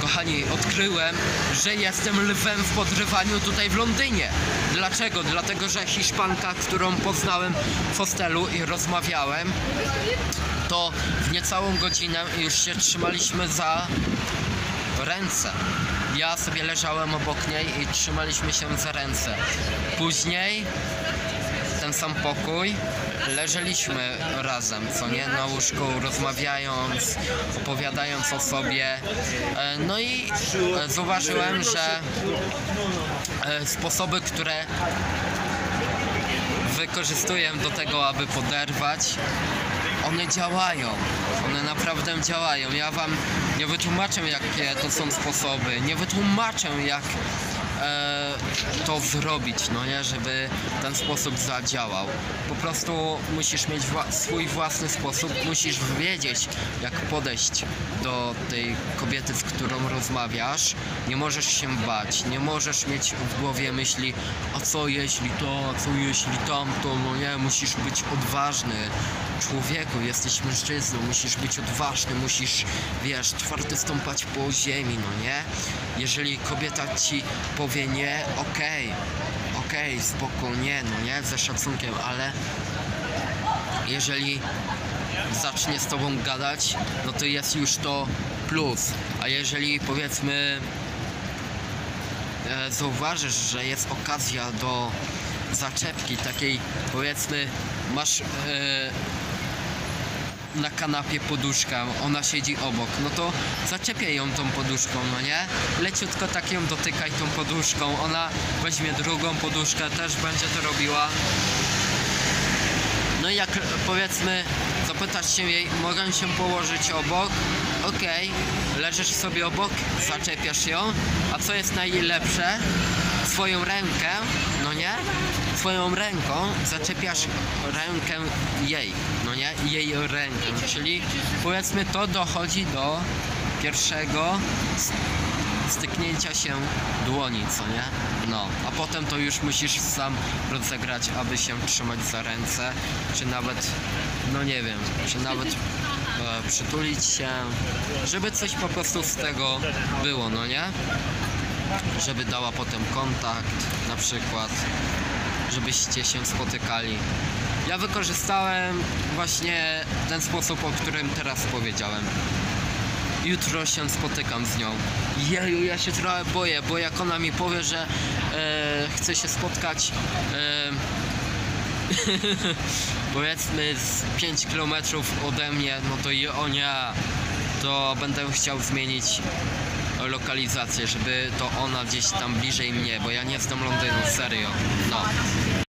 kochani, odkryłem, że jestem lwem w podrywaniu tutaj w Londynie. Dlaczego? Dlatego, że Hiszpanka, którą poznałem w hostelu i rozmawiałem, to w niecałą godzinę już się trzymaliśmy za ręce. Ja sobie leżałem obok niej i trzymaliśmy się za ręce. Później sam pokój, leżeliśmy razem, co nie, na łóżku, rozmawiając, opowiadając o sobie. E, No i e, zauważyłem, że e, sposoby, które wykorzystuję do tego, aby poderwać, one działają. One naprawdę działają. Ja wam nie wytłumaczę, jakie to są sposoby. Nie wytłumaczę, jak to zrobić, no nie, żeby ten sposób zadziałał. Po prostu musisz mieć wła- swój własny sposób, musisz wiedzieć, jak podejść do tej kobiety, z którą rozmawiasz. Nie możesz się bać, nie możesz mieć w głowie myśli, a co jeśli to, a co jeśli tamto, no nie, musisz być odważny. Człowieku, jesteś mężczyzną, musisz być odważny, musisz, wiesz, twardo stąpać po ziemi, no nie? Jeżeli kobieta ci powie nie, okej, okej, spoko, nie, no nie, ze szacunkiem, ale jeżeli zacznie z tobą gadać, no to jest już to plus. A jeżeli powiedzmy e, zauważysz, że jest okazja do zaczepki takiej, powiedzmy, masz e, na kanapie poduszkę, ona siedzi obok, no to zaczepiaj ją tą poduszką, no nie? Leciutko tak ją dotykaj tą poduszką, ona weźmie drugą poduszkę, też będzie to robiła. No i jak powiedzmy zapytasz się jej, mogę się położyć obok? Okej, leżysz sobie obok, zaczepiasz ją, a co jest najlepsze? Swoją rękę, no nie? Swoją ręką zaczepiasz rękę jej, no nie? Jej rękę, czyli powiedzmy to dochodzi do pierwszego styknięcia się dłoni, co nie? No, a potem to już musisz sam rozegrać, aby się trzymać za ręce, czy nawet, no nie wiem, czy nawet e, przytulić się, żeby coś po prostu z tego było, no nie? Żeby dała potem kontakt, na przykład, żebyście się spotykali. Ja wykorzystałem właśnie ten sposób, o którym teraz powiedziałem jutro się spotykam z nią. Jeju, ja się trochę boję, bo jak ona mi powie, że e, chce się spotkać e, powiedzmy z 5 km ode mnie, no to i o nie, to będę chciał zmienić lokalizację, żeby to ona gdzieś tam bliżej mnie, bo ja nie znam Londynu, serio. No.